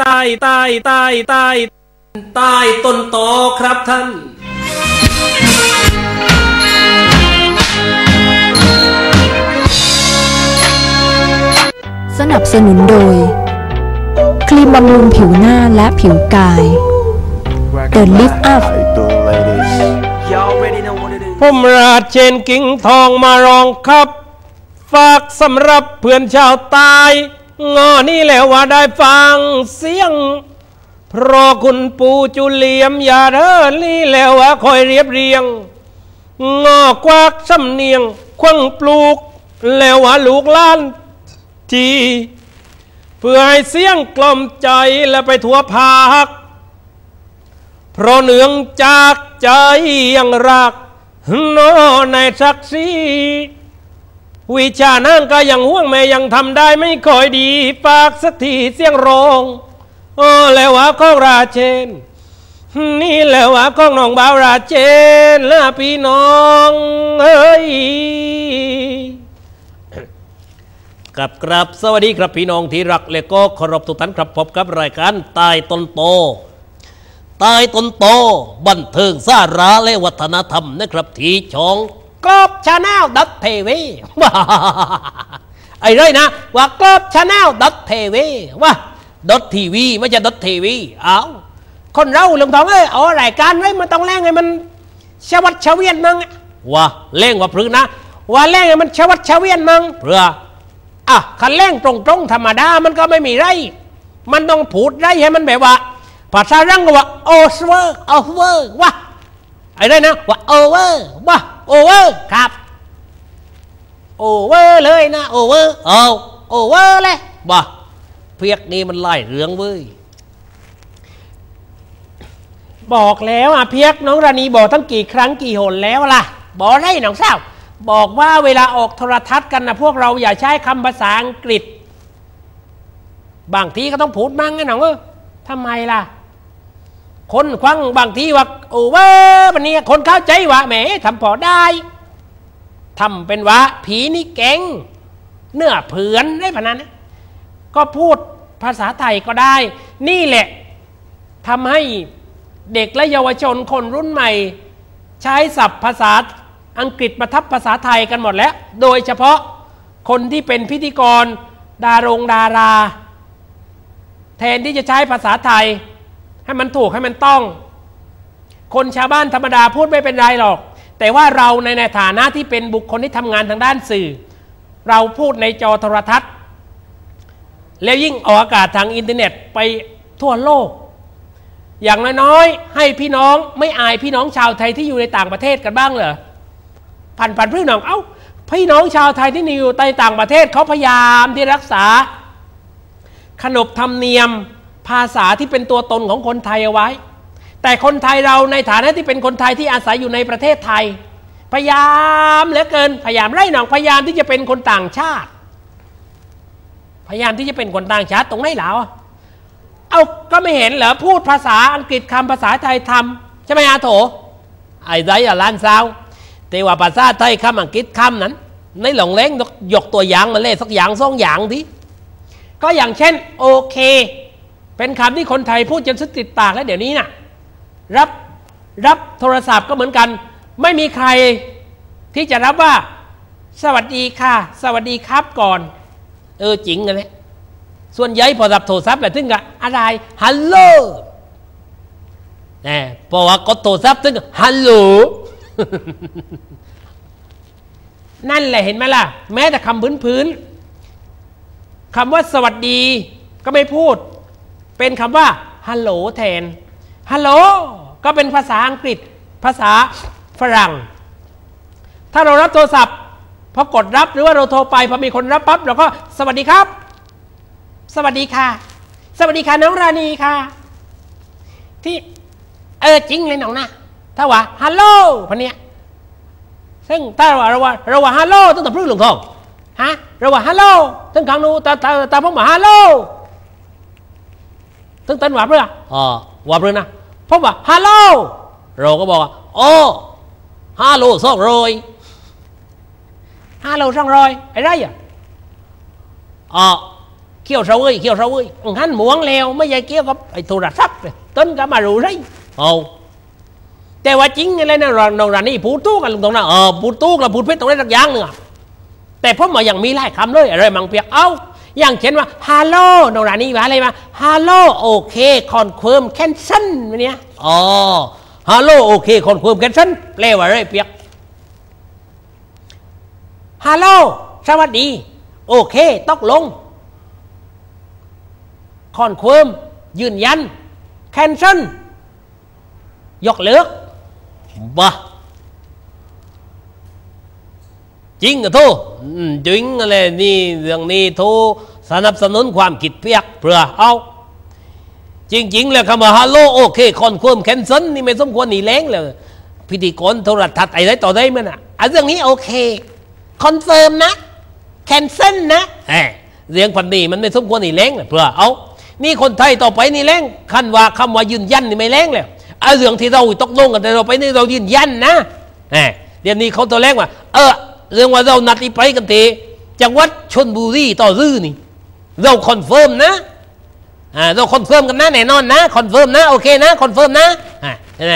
ใต้ใต้ใต้ใต้ใต้ต้นตอครับท่าน สนับสนุนโดย ครีมบำรุงผิวหน้าและผิวกาย The Lift Up ผมราชเชนกิ่งทองมารองครับ ฝากสำหรับเพื่อนชาวใตาย งอนี่แหละว่าได้ฟังเสียง เพราะคุณปู่จุเลียมอย่าเดินนี่แล้วว่าคอยเรียบเรียง งอกวักสำเนียง ควังปลูก แล้วว่าลูกล้านทีเพื่อให้เสียงกล่อมใจและไปทั่วภาค เพราะเนืองจากใจยังรักนอในศักดิ์ศรี วิชานั้นก็ยังห่วงแม่ยังทำได้ไม่ค่อยดีปากสักทีเสียงร้องโอ้แล้วว่าของราเชน นี่และว่าของน้องบ่าวราเชนและพี่น้องเฮ้ยกับครับสวัสดีครับพี่น้องที่รักและก็เคารพทุกท่านครับพบกับรายการใต้ต้นโตใต้ต้นโต บันเทิงสาระและวัฒนธรรมนะครับที่ช่อง กรอบชาแนลดัตเทวีว้าไอ้ไรนะว่ากรอบชาแนลดัตเทวีว่าดัตทีวีไม่ใช่ดัตทีวีเอาคนเราลงทองเอ้ยเอารายการไว้มันต้องแรงไงมันชวัดชเวียนมังว่าเล่งว่าพรึกนะ ว่าแรงไงมันชวัดชเวียนมังเพื่ออะคันเร่งตรงๆธรรมดามันก็ไม่มีไรมันต้องผูดไรให้มันแบบว่าภาษารังก็ว่าโอเวอร์โอเวอร์ว่าไอ้ได้นะว่าโอเวอร์ว่า โอเวอร์ครับโอเวอร์เลยนะโอเวอร์เอาโอเวอร์เลยว่าเพียกนี้มันไล่เรื่องเว้ยบอกแล้วอะเพียกน้องราณีบอกตั้งกี่ครั้งกี่หนแล้วล่ะ บอกได้น้องสาวบอกว่าเวลาออกโทรทัศน์กันนะพวกเราอย่าใช้คำภาษาอังกฤษ บางทีก็ต้องพูดมั่งไงน้องเออทำไมล่ะ คนควังบางทีว่า โอ้เว้ยวันนี้คนเข้าใจว่าแหมทำพอได้ทำเป็นว่าผีนี่เก่งเนื้อเผือนได้พนันนะก็พูดภาษาไทยก็ได้ นี่แหละทำให้เด็กและเยาวชนคนรุ่นใหม่ ใช้ศัพท์ภาษาอังกฤษมาทับภาษาไทยกันหมดแล้ว โดยเฉพาะคนที่เป็นพิธีกร ดารงดารา แทนที่จะใช้ภาษาไทย ให้มันถูกให้มันต้อง คนชาวบ้านธรรมดาพูดไม่เป็นไรหรอก แต่ว่าเราในในฐานะที่เป็นบุคคลที่ทำงานทางด้านสื่อ เราพูดในจอโทรทัศน์ แล้วยิ่งออกอากาศทางอินเทอร์เน็ตไปทั่วโลก อย่างน้อยๆให้พี่น้องไม่อายพี่น้องชาวไทยที่อยู่ในต่างประเทศกันบ้างเหรอผ่านผ่านพี่น้องเอ้าพี่น้องชาวไทยที่อยู่ในต่างประเทศเขาพยายามที่รักษา ขนบธรรมเนียมภาษาที่เป็นตัวตนของคนไทยเอาไว้ แต่คนไทยเราในฐานะที่เป็นคนไทยที่อาศัยอยู่ในประเทศไทย พยายามเหลือเกินพยายามไล่หนองพยายามที่จะเป็นคนต่างชาติ พยายามที่จะเป็นคนต่างชาติตรงไหนเหรอเอาก็ไม่เห็นเหรอพูดภาษาอังกฤษคำภาษาไทยทำใช่ไหมอาโถไอ้ไรอะล้านซาวแต่ว่าภาษาไทยคำอังกฤษคำนั้น ในหลงเล้งยกตัวอย่างมาเลยสักอย่างสองอย่างทีก็อย่างเช่นโอเค เป็นคำที่คนไทยพูดจนสุดติดปากแล้วเดี๋ยวนี้น่ะ รับรับโทรศัพท์ก็เหมือนกัน ไม่มีใครที่จะรับว่า สวัสดีค่ะ สวัสดีครับก่อน เออจริงกันเลยส่วนใหญ่พอรับโทรศัพท์แล้วถึงกับอะไรฮัลโหลนี่พอว่ากดโทรศัพท์ถึงฮัลโหลนั่นแหละเห็นไหมล่ะ แม้แต่คำพื้นพื้นคำว่าสวัสดีก็ไม่พูด เป็นคำว่าฮัลโหลแทนฮัลโหล ก็เป็นภาษาอังกฤษ ภาษาฝรั่ง ถ้าเรารับโทรศัพท์พอกดรับหรือว่าเราโทรไปพอมีคนรับปั๊บเราก็สวัสดีครับ สวัสดีค่ะ สวัสดีค่ะน้องราณีค่ะ ที่เออจริงเลยน้องนะถ้าว่าฮัลโหลพันเนี้ยซึ่งถ้าว่าเราว่าเราว่าฮัลโหลต้องตะพื้นหลวงทองฮะเราว่าฮัลโหลถึงครั้งนู้ตาตาตาพ่อมาฮัลโหลถึงตันว่าเพื่ออ๋อว่าเพื่อนะ พ่อว่าฮัลโหลเราก็บอกว่าโอ้ฮัลโหลสองร้อยฮัลโหลสองร้อยไอ้ไรอะอ๋อเขี้ยวเสวยเขี้ยวเสวยหันหมวงแล้วไม่ใช่เกี่ยวกับไอ้โทรศัพท์เลยต้นก็มารู้ไรเอาแต่ว่าจริงอะไรนะเราเรานี่พูดตู้กันตรงนั้นเออพูดตู้กับพูดเพชรตรงนั้นสักอย่างหนึ่งแต่ผมมาอย่างมีหลายคำเลยอะไรมังเปียกเอา อย่างเช่นว่าฮัลโหลโนรานี่ว่าอะไรมาฮัลโหลโอเคคอนเฟิร์มแคนเซิลเนี้ยอ๋อฮัลโหลโอเคคอนเฟิร์มแคนเซิลแปลว่าอะไรเปียกฮัลโหลสวัสดี โอเคตกลงคอนเฟิร์มยืนยันแคนเซิลยกเลิกบ้าจริงอทู จริงอะไรนี่เรื่องนี้ทูสนับสนุนความคิดเพียกเพื่อเอาจริง ๆ แล้วคำว่าฮัลโหลโอเคคอนเฟิร์มแคนเซิลนี่ไม่สมควรหนีแรงเลยพิธีกรโทรทัศน์อะไรต่อได้มั้ยนะอันเรื่องนี้โอเคคอนเฟิร์มนะแคนเซิลนะเเรื่องพันนี้มันไม่สมควรหนีแรงเลยเพื่อเอานี่คนไทยต่อไปนี่แรงคันว่าคำว่ายืนยันนี่ไม่แรงเลยไอ้เรื่องที่เราตกลงกันแต่เราไปนี่เรายืนยันนะเดี๋ยวนี้เขาตัวแรกว่า เออ เรื่องว่าเรานัดที่ไปกันเตจังหวัดชนบุรีต่อรื้อนี่ เราคอนเฟิร์มนะอ่าเราคอนเฟิร์มกันนะแน่นอนนะคอนเฟิร์มนะโอเคนะคอนเฟิร์มนะอ่าเห็นไหม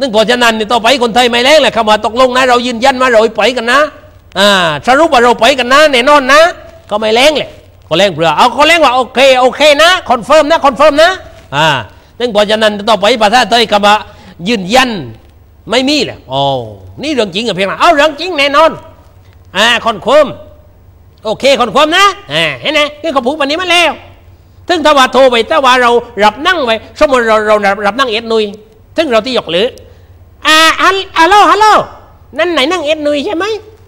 นึ่งพอจะนั้นนี่ต่อไปคนไทยไม่แรงเลยคำว่าตกลงนะ เรายืนยันมาเราไปกันนะอ่าสรุปว่าเราไปกันนะแน่นอนนะ ก็ไม่แรงเลยก็แรงเปล่าเอาเขาแรงว่าโอเคโอเคนะคอนเฟิร์มนะคอนเฟิร์มนะอ่านึ่งพอจะนั้นต่อไปประเทศไทยคำว่ายืนยัน ไม่มีเลยโอ้นี่เรื่องจริงกับเพียงเอาเรื่องจริงแน่นอนอ่าคอนเฟิร์มโอเคคอนเฟิร์มนะอ่าเห็นไหมนี่เขาพูดวันนี้มาแล้วถึงถ้าว่าโทรไปถ้าว่าเรารับนั่งไปสมมติเราเรารับนั่งเอ็ดนุยถึงเราที่หยกหรืออ่าฮัลโหลฮัลโหลนั่นไหนนั่งเอ็ดนุยใช่ไหม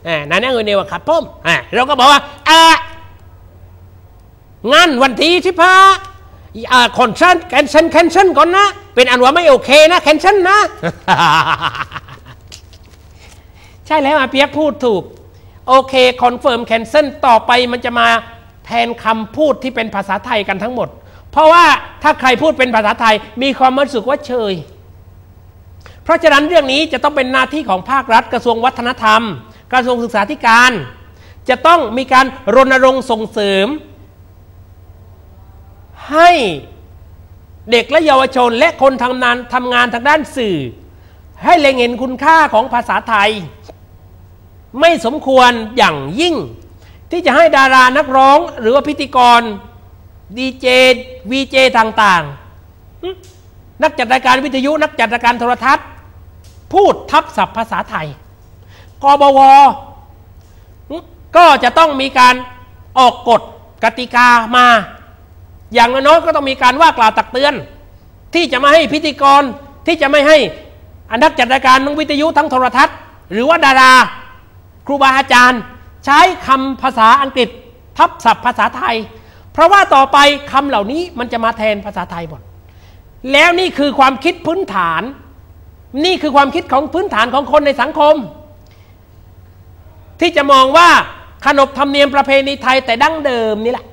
อ่านั่นนั่งเอ็ดนุยว่าขัดพ่มอ่าเราก็บอกว่าอ่างานวันที่สิบห้า อ่าคอนเซิลแคนเซิลแคนเซิลก่อนนะ เป็นอันว่าไม่โอเคนะแคนเซิลนะ ใช่แล้วอาเปียกพูดถูก โอเคคอนเฟิร์มแคนเซิลต่อไปมันจะมาแทนคำพูดที่เป็นภาษาไทยกันทั้งหมด เพราะว่าถ้าใครพูดเป็นภาษาไทยมีความรู้สึกว่าเชย เพราะฉะนั้นเรื่องนี้จะต้องเป็นหน้าที่ของภาครัฐกระทรวงวัฒนธรรม กระทรวงศึกษาธิการ จะต้องมีการรณรงค์ส่งเสริม ให้เด็กและเยาวชนและคนทำงานทำงานทางด้านสื่อ ให้เล็งเห็นคุณค่าของภาษาไทย ไม่สมควรอย่างยิ่ง ที่จะให้ดารานักร้องหรือว่าพิธีกรดีเจวีเจต่างๆ นักจัดรายการวิทยุนักจัดรายการโทรทัศน์ พูดทับศัพท์ภาษาไทยกบวก็จะต้องมีการออกกฎกติกามา อย่างน้อยก็ต้องมีการว่ากล่าวตักเตือน ที่จะไม่ให้พิธีกรที่จะไม่ให้อนักจัดรายการทั้งวิทยุทั้งโทรทัศน์ หรือว่าดารา ครูบาอาจารย์ ใช้คำภาษาอังกฤษ ทับศัพท์ภาษาไทย เพราะว่าต่อไปคำเหล่านี้มันจะมาแทนภาษาไทยหมดแล้วนี่คือความคิดพื้นฐาน นี่คือความคิดของพื้นฐานของคนในสังคม ที่จะมองว่าขนบธรรมเนียมประเพณีไทยแต่ดั้งเดิมนี่แหละ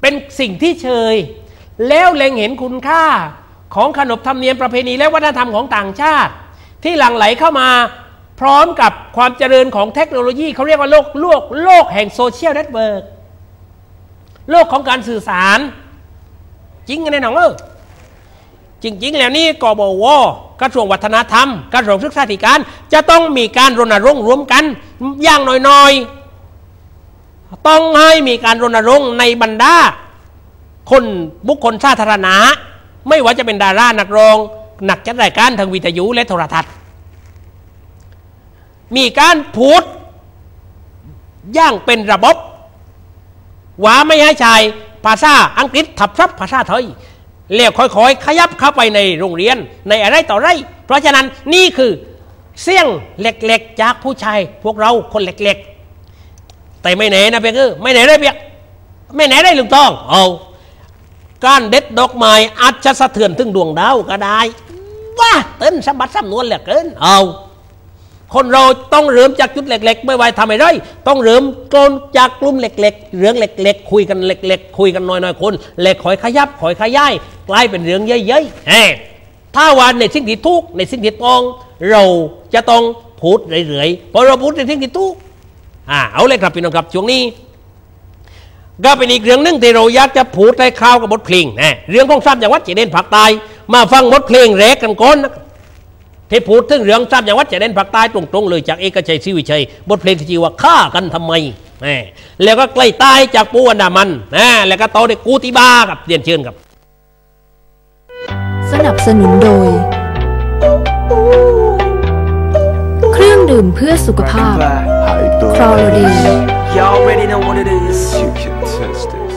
เป็นสิ่งที่เชย แล้วเล็งเห็นคุณค่าของขนบธรรมเนียมประเพณีและวัฒนธรรมของต่างชาติ ที่หลั่งไหลเข้ามาพร้อมกับความเจริญของเทคโนโลยีเขาเรียกว่าโลกโลกโลกแห่งโซเชียลเน็ตเวิร์กโลกของการสื่อสาร จริงไงน้องเออจริง ๆ แล้วนี่กบวกระทรวงวัฒนธรรม กระทรวงศึกษาธิการ จะต้องมีการรณรงค์ร่วมกัน อย่างน้อยๆ ต้องให้มีการรณรงค์ในบรรดา คนบุคคลสาธารณะ ไม่ว่าจะเป็นดารานักร้อง นักจัดรายการทางวิทยุและโทรทัศน์ มีการพูดย่างเป็นระบบว่าไม่ให้ใช้ภาษาอังกฤษทับทับภาษาไทยเรียกค่อยๆ ขยับเข้าไปในโรงเรียนในอะไรต่ออะไร เพราะฉะนั้นนี่คือเสี่ยงเล็กๆ จากผู้ชายพวกเราคนเล็กๆ แต่ไม่แน่นะเพียงเออไม่แน่ได้เพียงไม่แน่ได้ลุงต้องเอาการเด็ดดอกไม้อาจจะสะเทือนถึงดวงดาวก็ได้ว้าเต้นสมบัติสำนวนเหลือเกินเอาคนเราต้องเริ่มจากจุดเล็ก ๆ ไม่ไหวทำไมได้ต้องเริ่มต้นจากกลุ่มเล็ก ๆ เรื่องเล็ก ๆ คุยกันเล็ก ๆ คุยกันน้อยๆคนเล็กคอยขยับคอยขยายกลายเป็นเรื่องเยอะๆเฮ้ถ้าวันในสิ่งที่ทุกในสิ่งที่ต้อง เราจะต้องพูดเรื่อยๆพอเราพูดในสิ่งที่ทุก อ่าเอาเลยครับพี่น้องครับช่วงนี้ก็เป็นอีกเรื่องหนึ่งที่เราอยากจะพูดในคราวกับบทเพลงนะเรื่องของทรัพย์อย่างวัดเจเดนผักตายมาฟังบทเพลงแรกกันก่อนนะที่พูดถึงเรื่องทรัพย์อย่างวัดเจเดนผักตายตรงๆเลยจากเอกชัยศรีวิชัย บทเพลงที่ชื่อว่าฆ่ากันทำไมนะแล้วก็ใกล้ตายจากปูอันดามันนะแล้วก็ต่อด้วยกูติบากับเรียนเชิญครับ สนับสนุนโดย เครื่องดื่มเพื่อสุขภาพ Crowley. You already know what it is. You can test it.